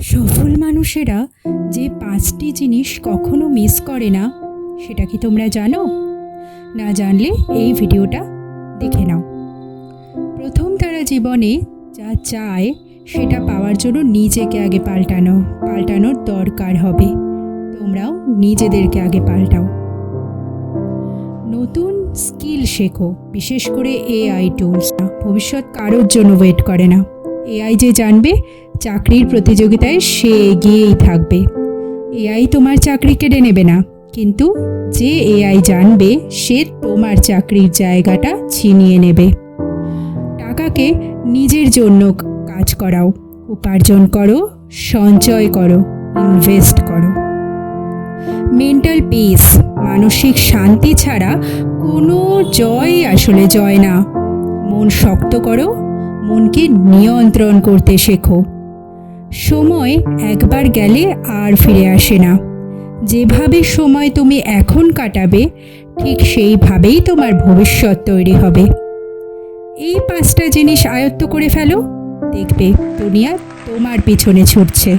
সফল মানুষেরা যে পাঁচটি জিনিস কখনো মিস করে না, সেটা কি তোমরা জানো? না জানলে এই ভিডিওটা দেখে নাও। প্রথম তারা জীবনে যা চায়, সেটা পাওয়ার জন্য নিজেকে আগে পাল্টানো, পাল্টানোর দরকার হবে। তোমরাও নিজেদেরকে আগে পাল্টাও। নতুন স্কিল শেখো, বিশেষ করে এআই টুলস ভবিষ্যৎ কারোর জন্য ওয়েট করে না। এআই যে জানবে চাকরির প্রতিযোগিতায় সে এগিয়েই থাকবে। এআই তোমার চাকরি কেড়ে নেবে না, কিন্তু যে এআই জানবে, সে তোমার চাকরির জায়গাটা ছিনিয়ে নেবে। টাকাকে নিজের জন্য কাজ করাও, উপার্জন করো, সঞ্চয় করো, ইনভেস্ট করো। মেন্টাল পিস, মানসিক শান্তি ছাড়া কোনো জয় আসলে জয় না। মন শক্ত করো, মনকে নিয়ন্ত্রণ করতে শেখো। সময় একবার গেলে আর ফিরে আসে না। যেভাবে সময় তুমি এখন কাটাবে, ঠিক সেইভাবেই তোমার ভবিষ্যৎ তৈরি হবে। এই পাঁচটা জিনিস আয়ত্ত করে ফেলো, দেখবে দুনিয়া তোমার পিছনে ছুটছে।